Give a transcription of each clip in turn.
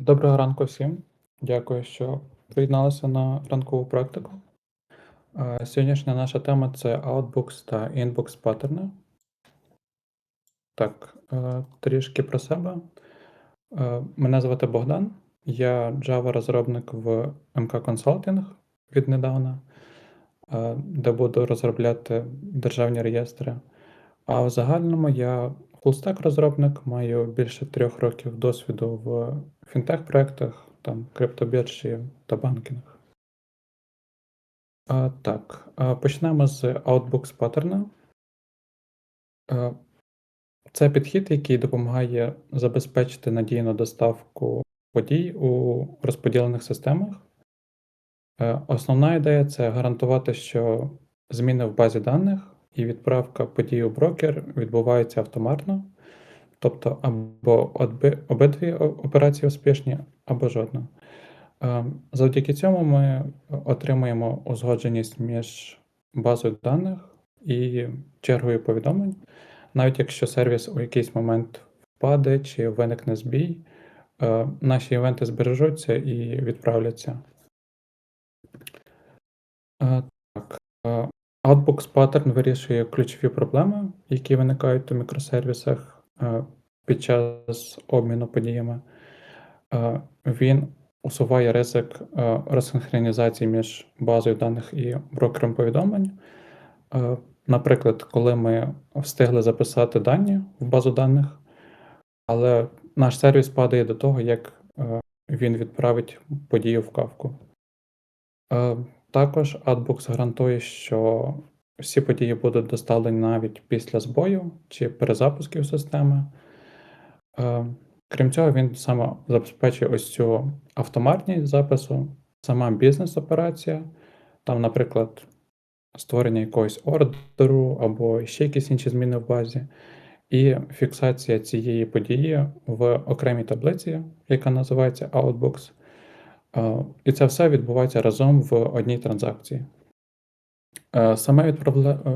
Доброго ранку всім. Дякую, що приєдналися на ранкову практику. Сьогоднішня наша тема це Outbooks та Inbox паттерни. Так, е, трішки про себе. Е, Мене звати Богдан. Я Java-розробник в МК Consulting віднедавна, е, де буду розробляти державні реєстри. А в загальному я фулстек-розробник, маю більше трьох років досвіду в фінтех-проектах, там криптобіржі та банкінг. А, так, а, почнемо з паттерна. Е, Це підхід, який допомагає забезпечити надійну доставку подій у розподілених системах. Основна ідея це гарантувати, що зміни в базі даних і відправка подій у брокер відбуваються автоматно, тобто або обидві операції успішні, або жодна. Е, Завдяки цьому ми отримуємо узгодженість між базою даних і чергою повідомлень. Навіть якщо сервіс у якийсь момент впаде чи виникне збій, е, наші івенти збережуться і відправляться. Е, Так. Outbox паттерн вирішує ключові проблеми, які виникають у мікросервісах під час обміну подіями. Е, Він усуває ризик е, розсинхронізації між базою даних і брокером повідомлень. Е, Наприклад, коли ми встигли записати дані в базу даних, але наш сервіс падає до того, як е, він відправить подію в кавку. Е, Також Adbox гарантує, що всі події будуть доставлені навіть після збою чи перезапусків системи. Е, Крім цього, він саме забезпечує ось цю автоматність запису, сама бізнес-операція, там, наприклад, створення якогось ордеру або ще якісь інші зміни в базі, і фіксація цієї події в окремій таблиці, яка називається Outbox. Е, І це все відбувається разом в одній транзакції. Е, Саме е,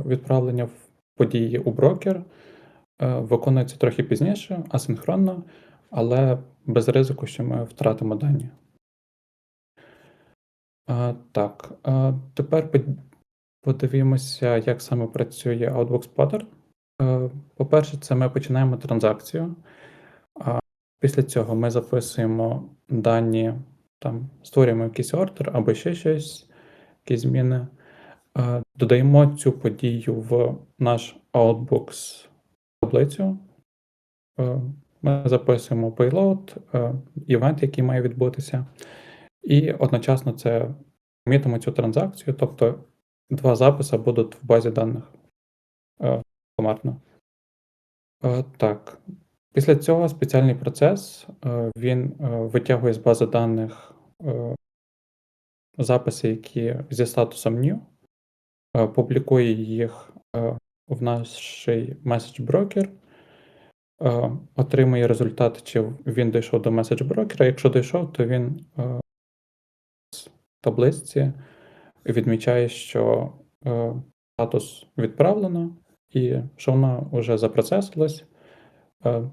відправлення в події у брокер е, виконується трохи пізніше, асинхронно, але без ризику, що ми втратимо дані. Так, тепер под- подивімося, як саме працює Outbox Pattern. По-перше, це ми починаємо транзакцію. Після цього ми записуємо дані, там створюємо якийсь ордер або ще щось, якісь зміни. Е, Додаємо цю подію в наш Outbox таблицю. Е, Ми записуємо payload, е, івент, який має відбутися, і одночасно це помітимо цю транзакцію, тобто два записи будуть в базі даних автоматно. Так. Після цього спеціальний процес він витягує з бази даних записи, які зі статусом new, публікує їх е, в наш меседж брокер, е, отримує результат, чи він дійшов до меседж брокера. Якщо дійшов, то він е, з таблиці відмічає, що е, статус відправлено і що воно вже запроцесилось. Е,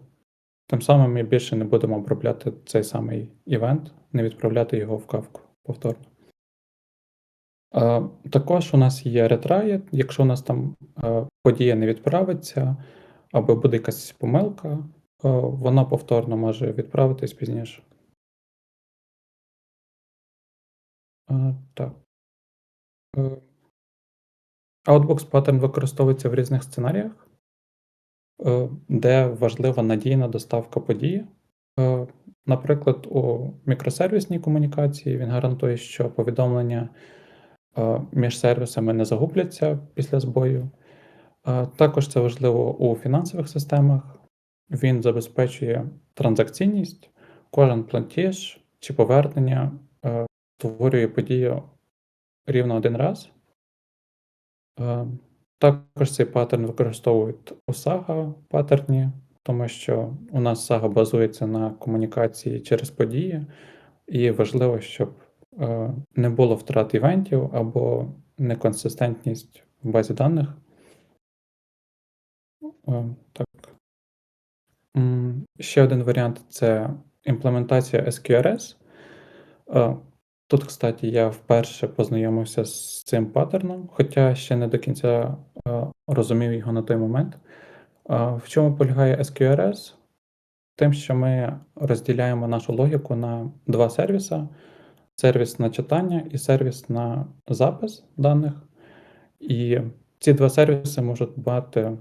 Тим самим ми більше не будемо обробляти цей самий івент, не відправляти його в кавку повторно. Е, Також у нас є ретрай, якщо у нас там е, подія не відправиться, або буде якась помилка, е, вона повторно може відправитись пізніше. Так. Outbox паттерн використовується в різних сценаріях, де важлива надійна доставка події. Наприклад, у мікросервісній комунікації він гарантує, що повідомлення між сервісами не загубляться після збою. Також це важливо у фінансових системах. Він забезпечує транзакційність, кожен платіж чи повернення створює подію рівно один раз. Також цей паттерн використовують у SAGA паттерні, тому що у нас SAGA базується на комунікації через події, і важливо, щоб не було втрат івентів або неконсистентність в базі даних. Е, Так. Ще один варіант це імплементація SQRS. Е, тут, кстати, я вперше познайомився з цим паттерном, хоча ще не до кінця е, розумів його на той момент. В чому полягає SQRS? Тим, що ми розділяємо нашу логіку на два сервіси: сервіс на читання і сервіс на запис даних. І ці два сервіси можуть мати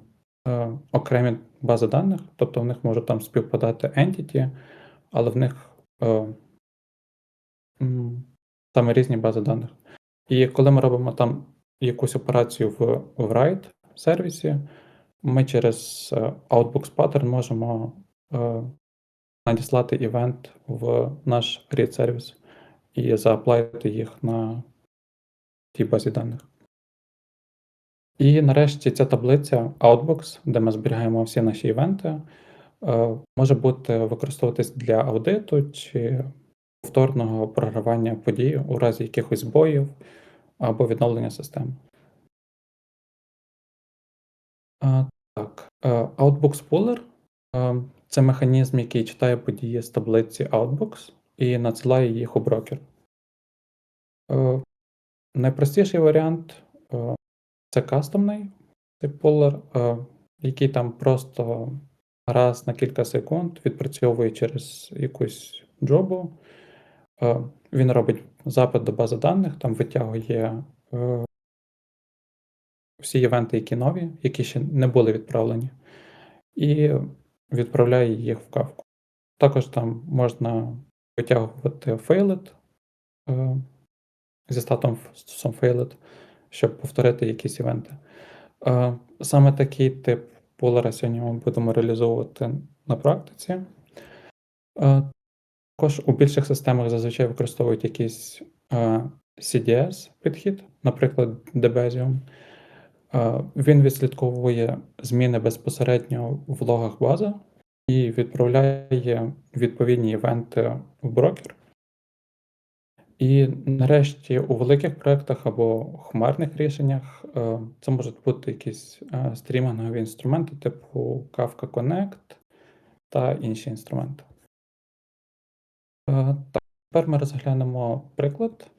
е, окремі бази даних, тобто в них можуть там співпадати entity, але в них е, саме різні бази даних. І коли ми робимо там якусь операцію в, в write сервісі, ми через е, Outbox pattern можемо е, надіслати івент в наш read сервіс і зааплайти їх на тій базі даних. І нарешті ця таблиця Outbox, де ми зберігаємо всі наші івенти, е, може бути використовуватись для аудиту чи повторного програвання подій у разі якихось збоїв або відновлення системи. Так, е, Outbox Puller е, це механізм, який читає події з таблиці Outbox і надсилає їх у брокер. Найпростіший варіант це кастомний типулер, який там просто раз на кілька секунд відпрацьовує через якусь джобу. Е, він робить запит до бази даних, там витягує е, всі івенти, які нові, які ще не були відправлені, і відправляє їх в кавку. Також там можна витягувати фейлет е, зі статом failed, щоб повторити якісь івенти. Е, саме такий тип полера сьогодні ми будемо реалізовувати на практиці. Е, також у більших системах зазвичай використовують якийсь CDS підхід, наприклад, Debezium. Він відслідковує зміни безпосередньо в логах бази і відправляє відповідні івенти в брокер. І нарешті у великих проєктах або хмарних рішеннях е, це можуть бути якісь е, стрімінгові інструменти, типу Kafka Connect та інші інструменти. Е, так, тепер ми розглянемо приклад.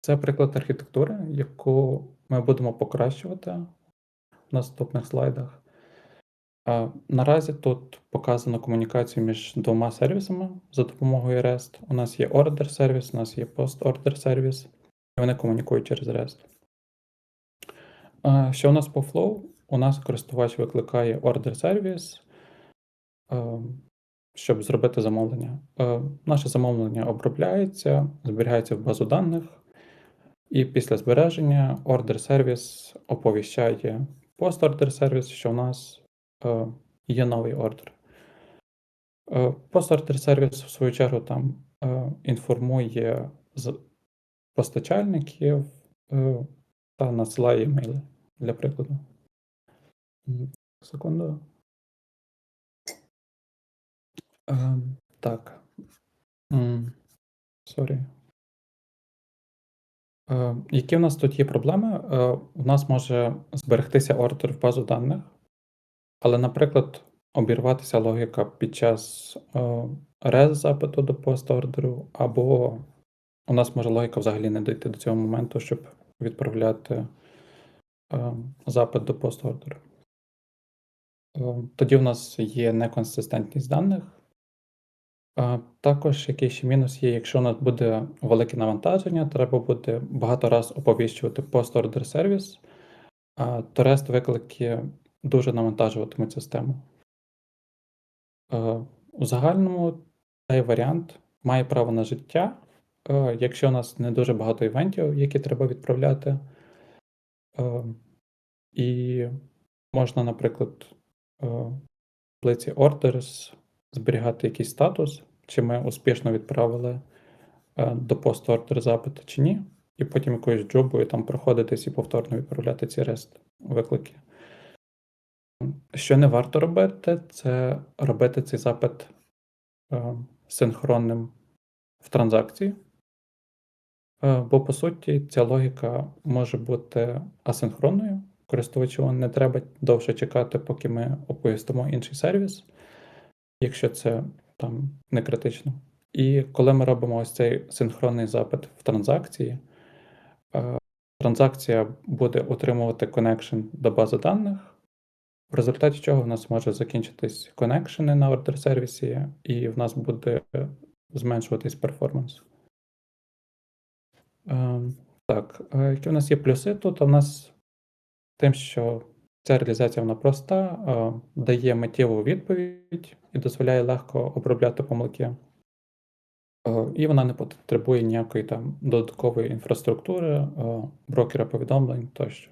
Це приклад архітектури, яку ми будемо покращувати в наступних слайдах. Наразі тут показано комунікацію між двома сервісами за допомогою REST. У нас є order сервіс, у нас є post-order сервіс, і вони комунікують через REST. Що у нас по flow? У нас користувач викликає order сервіс, щоб зробити замовлення. Наше замовлення обробляється, зберігається в базу даних, і після збереження order сервіс оповіщає post-order сервіс, що у нас є новий ордер. Е, Постортер сервіс, в свою чергу, там е, інформує постачальників та надсилає емейли для прикладу. Секунду. Так. Сорі. Які в нас тут є проблеми? У нас може зберегтися ордер в базу даних. Але, наприклад, обірватися логіка під час е, запиту до пост-ордеру, або у нас може логіка взагалі не дійти до цього моменту, щоб відправляти е, запит до пост-ордеру. Е, тоді в нас є неконсистентність даних. Також який ще мінус є, якщо у нас буде велике навантаження, треба буде багато раз оповіщувати пост-ордер сервіс, то REST виклики дуже навантажуватимуть систему. Е, у загальному цей варіант має право на життя, е, якщо у нас не дуже багато івентів, які треба відправляти. Е, і можна, наприклад, в таблиці Orders зберігати якийсь статус, чи ми успішно відправили до пост-ордер запиту чи ні, і потім якоюсь джобою там проходитись і повторно відправляти ці REST виклики. Що не варто робити, це робити цей запит е, синхронним в транзакції. Е, бо, по суті, ця логіка може бути асинхронною. Користувачу не треба довше чекати, поки ми оповістимо інший сервіс. якщо це там не критично. І коли ми робимо ось цей синхронний запит в транзакції, е, транзакція буде отримувати connection до бази даних, в результаті чого в нас може закінчитись коннекшени на ордер сервісі, і в нас буде зменшуватись перформанс. Е, Так, е, які у нас є плюси тут? У нас тим, що ця реалізація вона проста, е, дає миттєву відповідь і дозволяє легко обробляти помилки. І вона не потребує ніякої там додаткової інфраструктури, брокера повідомлень тощо.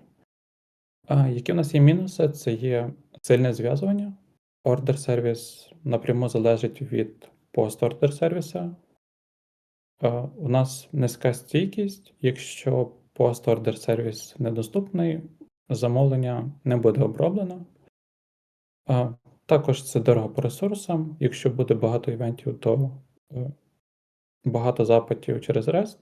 Які у нас є мінуси? Це є сильне зв'язування. Ордер сервіс напряму залежить від пост-ордер сервіса. У нас низька стійкість. Якщо пост-ордер сервіс недоступний, замовлення не буде оброблено. Також це дорого по ресурсам. Якщо буде багато івентів, то е, багато запитів через REST.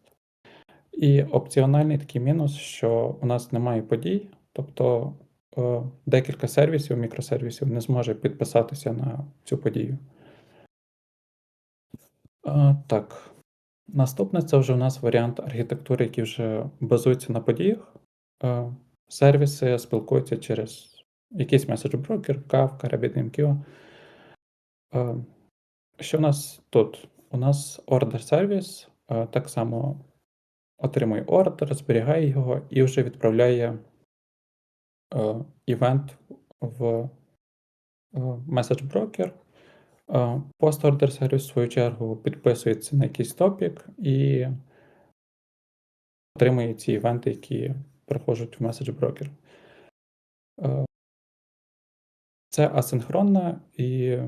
І опціональний такий мінус, що у нас немає подій, тобто е, декілька сервісів, мікросервісів не зможе підписатися на цю подію. Так. Наступне це вже у нас варіант архітектури, який вже базується на подіях. Е, Сервіси спілкуються через якийсь меседж брокер, Kafka, RabbitMQ. Е, Що у нас тут? У нас ордер сервіс е, так само отримує ордер, зберігає його і вже відправляє е, івент в е, меседж брокер. Пост-ордер сервіс, в свою чергу, підписується на якийсь топік і отримує ці івенти, які приходять в брокер. Е, Це асинхронна і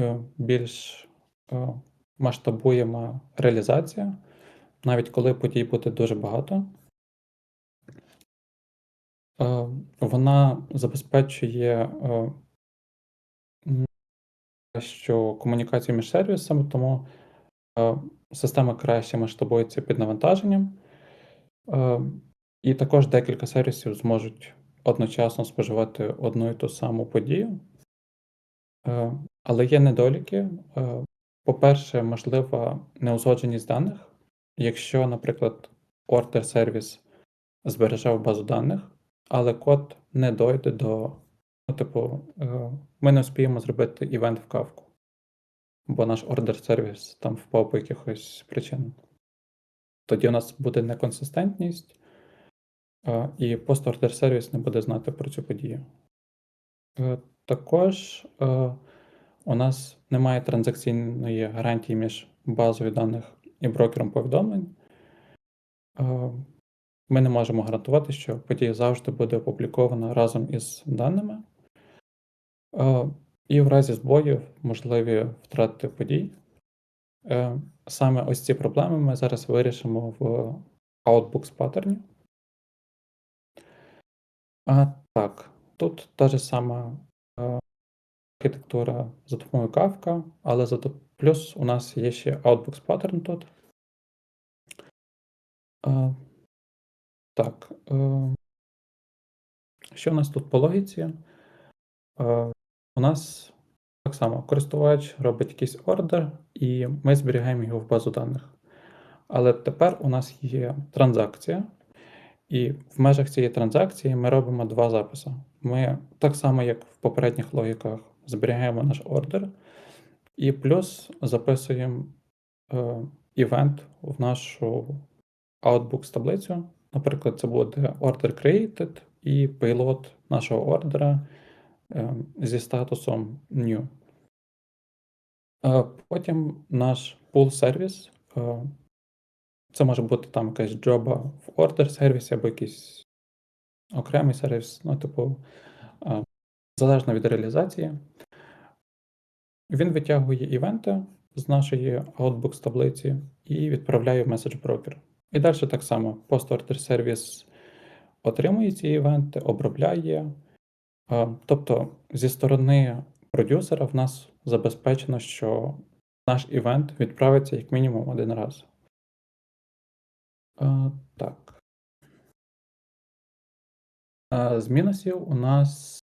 е, більш е, масштабуєма реалізація, навіть коли подій буде дуже багато. Е, Вона забезпечує е, кращу комунікацію між сервісами, тому е, система краще масштабується під навантаженням. І також декілька сервісів зможуть одночасно споживати одну і ту саму подію. Але є недоліки. По-перше, можлива неузгодженість даних. Якщо, наприклад, ордер сервіс збереже в базу даних, але код не дойде до, ну, типу, е, ми не успіємо зробити івент в кавку, бо наш ордер сервіс там впав по якихось причинам. Тоді у нас буде неконсистентність, е, і пост-ордер сервіс не буде знати про цю подію. Е, Також у нас немає транзакційної гарантії між базою даних і брокером повідомлень. Ми не можемо гарантувати, що подія завжди буде опублікована разом із даними. Е, І в разі збоїв можливі втрати подій. Е, Саме ось ці проблеми ми зараз вирішимо в Outbooks паттерні. А, Так, тут та ж сама е, архітектура за допомогою Kafka, але за плюс у нас є ще Outbooks паттерн тут. Так. е, Що у нас тут по логіці? Е, У нас так само користувач робить якийсь ордер, і ми зберігаємо його в базу даних. Але тепер у нас є транзакція, і в межах цієї транзакції ми робимо два записи. Ми так само, як в попередніх логіках, зберігаємо наш ордер, і плюс записуємо е, івент в нашу Outbooks таблицю. Наприклад, це буде order created і payload нашого ордера е, зі статусом new. Е, Потім наш pull сервіс. Це може бути там якась джоба в order сервісі або якийсь окремий сервіс, ну, типу, е, залежно від реалізації. Він витягує івенти з нашої Outbooks таблиці і відправляє в меседж брокер. І далі так само пост-ордер сервіс отримує ці івенти, обробляє. Тобто, зі сторони продюсера в нас забезпечено, що наш івент відправиться як мінімум один раз. Так. З мінусів у нас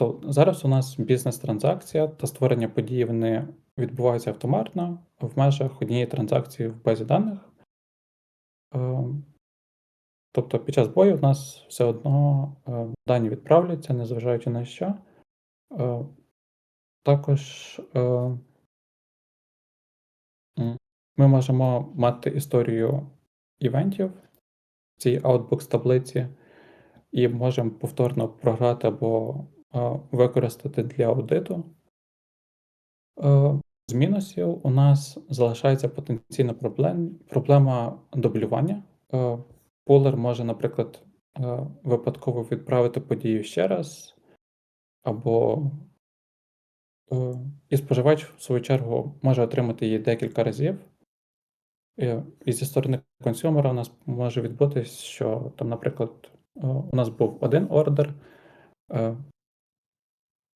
То зараз у нас бізнес-транзакція та створення події вони відбуваються автоматно в межах однієї транзакції в базі даних. Ем, Тобто під час бою в нас все одно е, дані відправляються, незважаючи на що. Е, Також ми можемо мати історію івентів в цій Outbox таблиці і можемо повторно програти або використати для аудиту. З мінусів у нас залишається потенційна проблем, проблема дублювання. Пулер може, наприклад, випадково відправити подію ще раз, або і споживач, в свою чергу, може отримати її декілька разів. І, зі сторони консюмера у нас може відбутись, що там, наприклад, у нас був один ордер,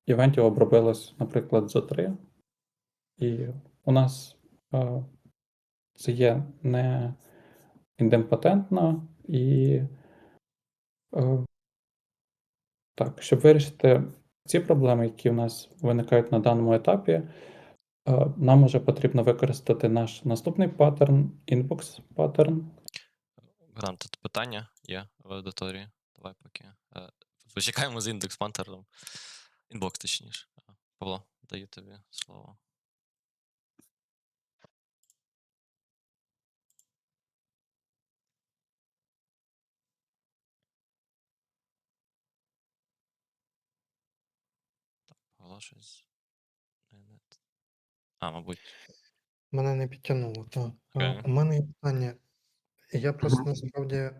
івентів обробилось, наприклад, за три. І у нас е, це є не ідемпотентно і е, так, щоб вирішити ці проблеми, які в нас виникають на даному етапі, е, нам уже потрібно використати наш наступний паттерн, inbox паттерн. Грант, тут питання є в аудиторії. Давай поки. е, Почекаємо з індекс пантером. Інбокс, точніше. Павло, даю тобі слово. Так, Павло щось. А, мабуть. Мене не підтягнуло, так. Окей. У мене є питання. Я просто насправді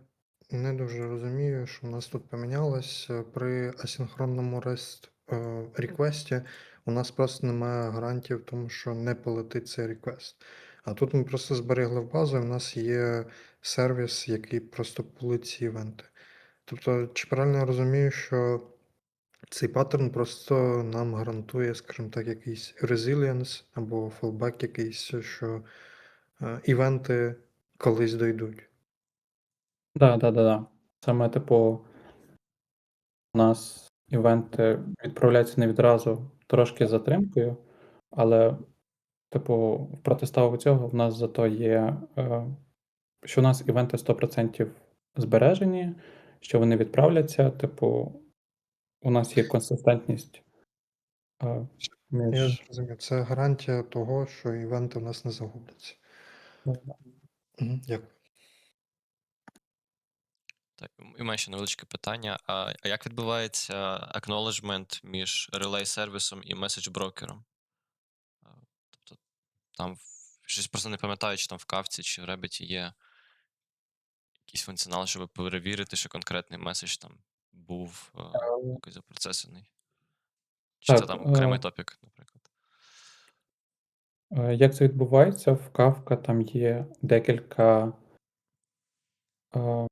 не дуже розумію, що в нас тут помінялось. Е, При асинхронному REST реквесті у нас просто немає гарантії в тому, що не полетить цей реквест. А тут ми просто зберегли в базу, і в нас є сервіс, який просто пулить ці івенти. Тобто, чи правильно я розумію, що цей паттерн просто нам гарантує, скажімо так, якийсь resilience або fallback якийсь, що е, івенти колись дойдуть. Да, да, да, да. Саме, типу, у нас івенти відправляються не відразу, трошки з затримкою, але, типу, в протиставку цього в нас зато є, е, що у нас івенти 100% збережені, що вони відправляться, типу, у нас є консистентність. е, Я між... зрозумів. Це гарантія того, що івенти у нас не загубляться. Дякую. Так, і мене ще невеличке питання. А, як відбувається acknowledgement між relay сервісом і меседж брокером? Тобто там щось просто не пам'ятаю, чи там в кавці чи в Ребіті є якийсь функціонал, щоб перевірити, що конкретний меседж там був е, якось запроцесений. Чи це там окремий е, топік, наприклад? Е, Як це відбувається? В Kafka там є декілька. е,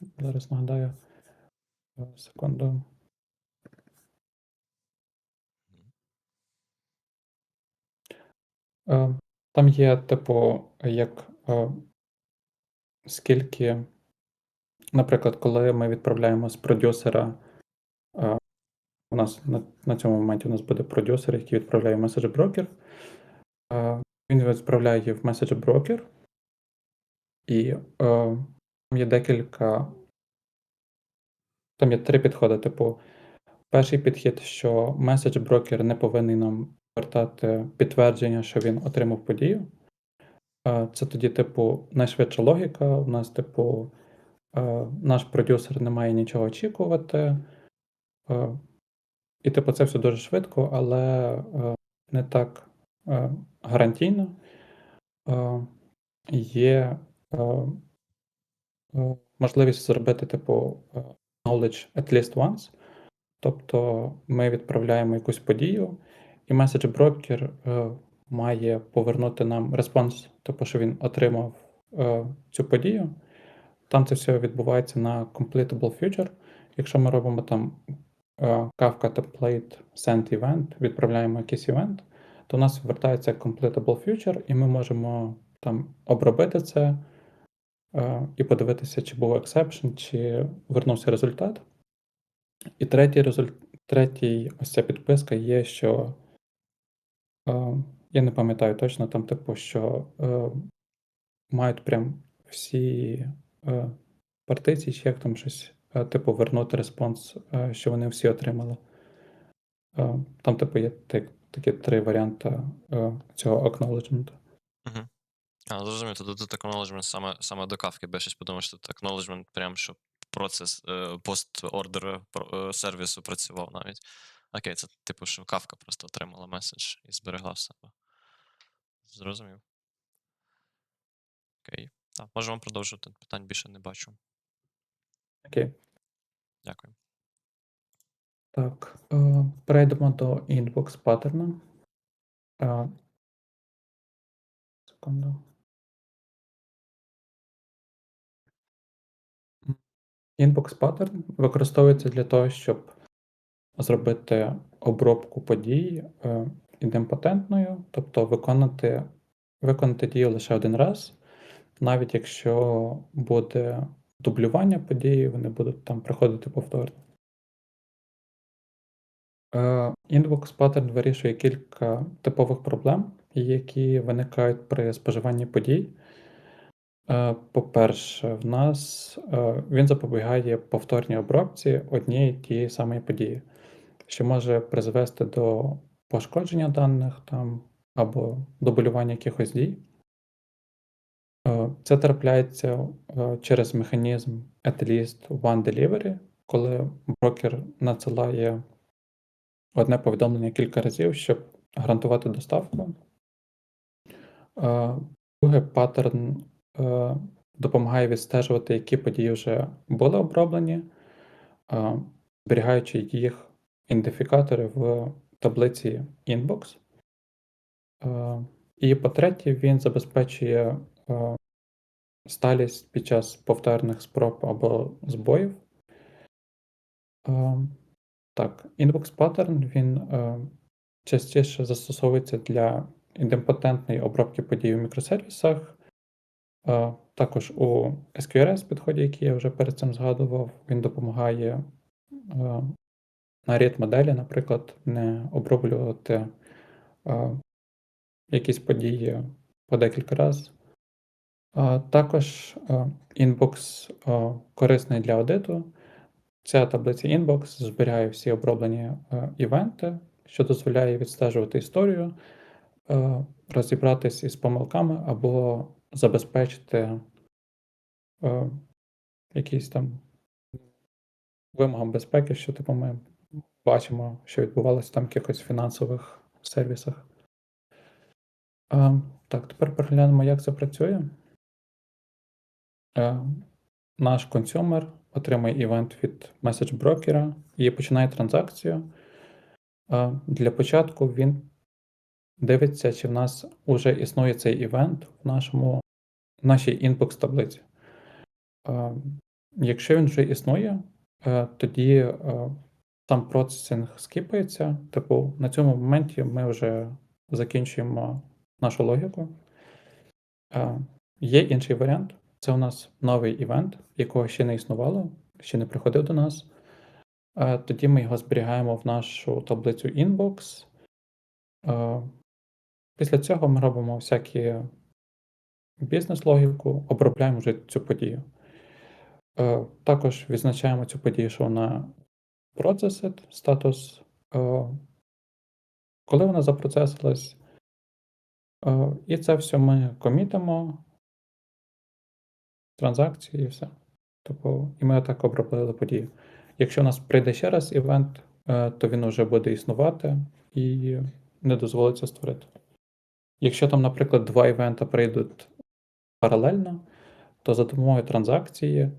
Зараз нагадаю. Е, Секунду. Е, Там є, типу, як е, скільки, наприклад, коли ми відправляємо з продюсера, у нас на, на цьому моменті у нас буде продюсер, який відправляє меседж брокер. Він відправляє в меседж брокер, і там є декілька. Там є три підходи. Типу, перший підхід, що меседж брокер не повинен нам повертати підтвердження, що він отримав подію. Це тоді, типу, найшвидша логіка. У нас, типу, наш продюсер не має нічого очікувати. І, типу, це все дуже швидко, але не так гарантійно. Є можливість зробити, типу, е, knowledge at least once. Тобто ми відправляємо якусь подію, і меседж брокер е, має повернути нам респонс, тобто, що він отримав е, цю подію. Там це все відбувається на completable future. Якщо ми робимо там Kafka template send event, відправляємо якийсь івент, то у нас вертається completable future, і ми можемо там обробити це і подивитися, чи був exception, чи вернувся результат. І третій результ... третій ось ця підписка є, що е, я не пам'ятаю точно, там, типу, що е, мають прям всі е, партиції, чи як там щось, е, типу, вернути респонс, е, що вони всі отримали. Е, там, типу, є так, такі три варіанти е, цього acknowledgement. Угу. А, зрозумів, то тут acknowledgement саме, саме до кавки більшість, тому що тут acknowledgement прям, щоб процес е, пост-ордер е, сервісу працював навіть. Окей, це типу, що кавка просто отримала меседж і зберегла в себе. Зрозумів. Окей. Так, можемо продовжувати. Питань більше не бачу. Окей. Дякую. Так, е, перейдемо до inbox паттерна. Е, секунду. Inbox паттерн використовується для того, щоб зробити обробку подій е, ідемпотентною, тобто виконати, виконати дію лише один раз, навіть якщо буде дублювання події, вони будуть там приходити повторно. Е, Inbox паттерн вирішує кілька типових проблем, які виникають при споживанні подій. Е, По-перше, в нас е, він запобігає повторній обробці однієї тієї самої події, що може призвести до пошкодження даних там або дублювання якихось дій. Е, Це трапляється через механізм at least one delivery, коли брокер надсилає одне повідомлення кілька разів, щоб гарантувати доставку. Друге, паттерн допомагає відстежувати, які події вже були оброблені, е, зберігаючи їх ідентифікатори в таблиці Inbox. Е, І по-третє, він забезпечує е, сталість під час повторних спроб або збоїв. Е, Так, Inbox паттерн він е, частіше застосовується для ідемпотентної обробки подій у мікросервісах. Також у SQRS підході, який я вже перед цим згадував, він допомагає е, на ряд моделі, наприклад, не оброблювати е, якісь події по декілька разів. Також е, е, корисний для аудиту. Ця таблиця Inbox зберігає всі оброблені івенти, що дозволяє відстежувати історію, розібратись із помилками або забезпечити е, якісь там вимогам безпеки, що типу ми бачимо, що відбувалося там в якихось фінансових сервісах. Е, так, тепер переглянемо, як це працює. Е, наш консюмер отримує івент від меседж брокера і починає транзакцію. Е, Для початку він дивиться, чи в нас вже існує цей івент в нашому, в нашій інбокс таблиці. Е, Якщо він вже існує, е, тоді е, сам процесинг скіпається. Типу, на цьому моменті ми вже закінчуємо нашу логіку. Є інший варіант. Це у нас новий івент, якого ще не існувало, ще не приходив до нас. Тоді ми його зберігаємо в нашу таблицю Inbox. Після цього ми робимо всякі бізнес-логіку, обробляємо вже цю подію. Е, Також відзначаємо цю подію, що вона processed, статус, е, коли вона запроцесилась. Е, І це все ми комітимо, транзакції і все. Тобто, і ми отак обробили подію. Якщо у нас прийде ще раз івент, то він вже буде існувати і не дозволиться створити. Якщо там, наприклад, два івента прийдуть паралельно, то за допомогою транзакції,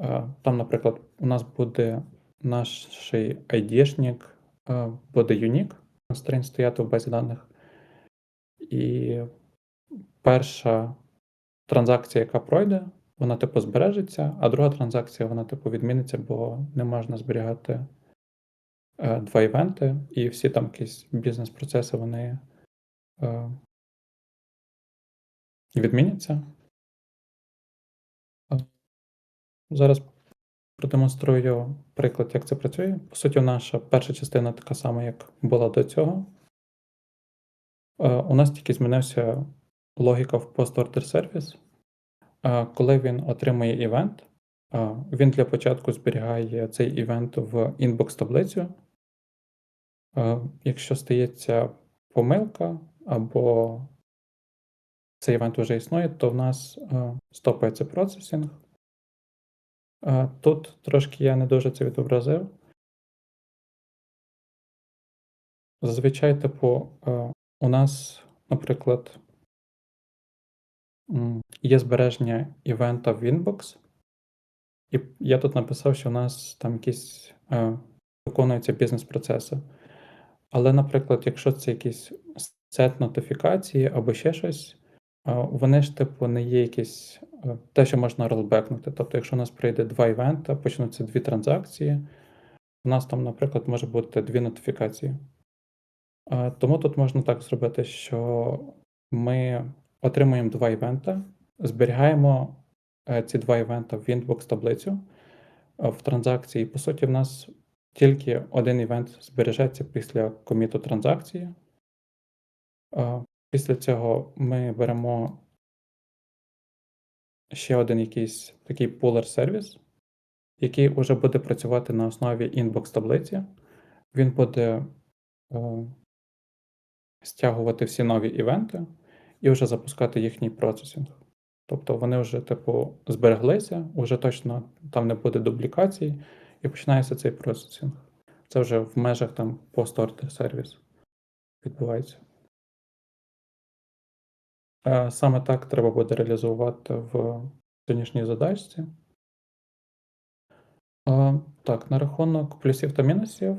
е, там, наприклад, у нас буде наш ID-шник, е, буде unique string стояти в базі даних. І перша транзакція, яка пройде, вона типу збережеться, а друга транзакція, вона типу відміниться, бо не можна зберігати е, два івенти, і всі там якісь бізнес-процеси вони відміняться. Зараз продемонструю приклад, як це працює. По суті, наша перша частина така сама, як була до цього. Е, У нас тільки змінився логіка в post-order сервіс. Е, Коли він отримує івент, е, він для початку зберігає цей івент в інбокс-таблицю. Е, Якщо стається помилка або цей івент вже існує, то в нас е, стопається процесінг. Е, Тут трошки я не дуже це відобразив. Зазвичай, типу, е, у нас, наприклад, є збереження івента в Inbox, і я тут написав, що у нас там якісь виконуються бізнес-процеси. Але, наприклад, якщо це якісь сет нотифікації або ще щось, вони ж, типу, не є якісь е, те, що можна ролбекнути. Тобто, якщо у нас прийде два івента, почнуться дві транзакції, у нас там, наприклад, може бути дві нотифікації. Тому тут можна так зробити, що ми отримуємо два івента, зберігаємо е, ці два івента в Inbox таблицю е, в транзакції. По суті, в нас тільки один івент збережеться після коміту транзакції. Після цього ми беремо ще один якийсь такий пулер сервіс, який вже буде працювати на основі інбокс таблиці. Він буде е, стягувати всі нові івенти і вже запускати їхній процесінг. Тобто вони вже, типу, збереглися, вже точно там не буде дублікацій, і починається цей процесінг. Це вже в межах там пост-ордер сервіс відбувається. Саме так треба буде реалізувати в сьогоднішній задачці. Так, на рахунок плюсів та мінусів.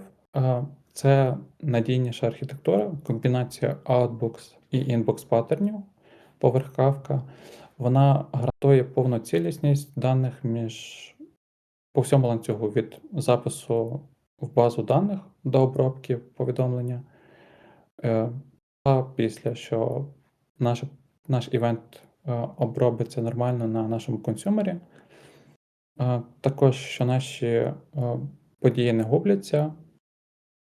Це надійніша архітектура, комбінація Outbox і Inbox паттернів поверх Kafka. Вона гарантує повну цілісність даних між по всьому ланцюгу від запису в базу даних до обробки повідомлення. е, Та після, що наш, наш івент е, обробиться нормально на нашому консюмері. Е, Також, що наші е, події не губляться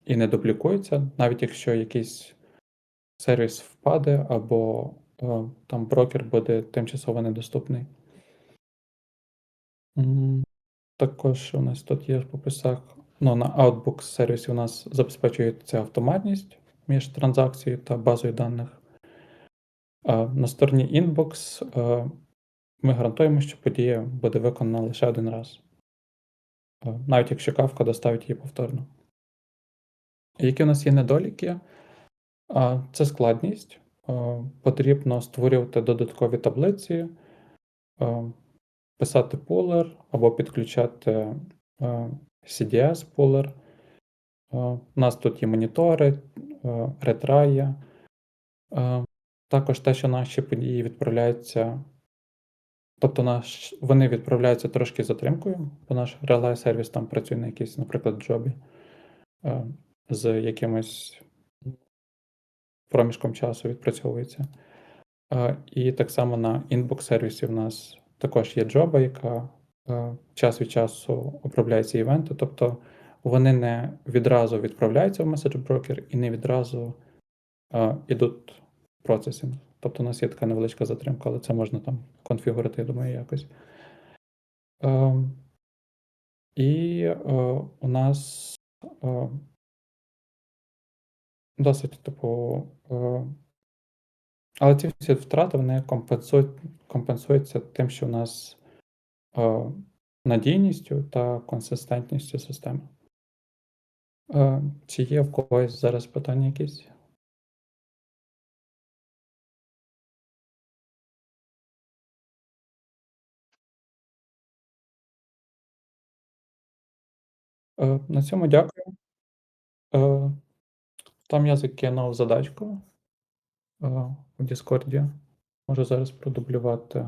і не дублікуються, навіть якщо якийсь сервіс впаде або там брокер буде тимчасово недоступний. Також у нас тут є в пописах. Ну, на Outbox сервісі у нас забезпечується автоматність між транзакцією та базою даних. На стороні Inbox е, ми гарантуємо, що подія буде виконана лише один раз. Е, Навіть якщо Kafka доставить її повторно. Які у нас є недоліки? Це складність. Е, Потрібно створювати додаткові таблиці, писати пулер або підключати CDS пулер. У нас тут є монітори, ретрая. Також те, що наші події відправляються. Тобто наш, вони відправляються трошки затримкою, бо наш relay сервіс там працює на якійсь, наприклад, джобі е, з якимось проміжком часу відпрацьовується. Е, І так само на інбокс сервісі в нас також є джоба, яка е, час від часу обробляє ці івенти. Тобто вони не відразу відправляються в меседж брокер і не відразу е, ідуть в процесінг. Тобто у нас є така невеличка затримка, але це можна там конфігурити, я думаю, якось. Е, І е, у нас е, досить, типу, е, але ці всі втрати вони компенсують, компенсуються тим, що у нас е, надійністю та консистентністю системи. Е, Чи є в когось зараз питання якісь? Е, На цьому дякую. Е, Там я закинув задачку е, у Діскорді. Можу зараз продублювати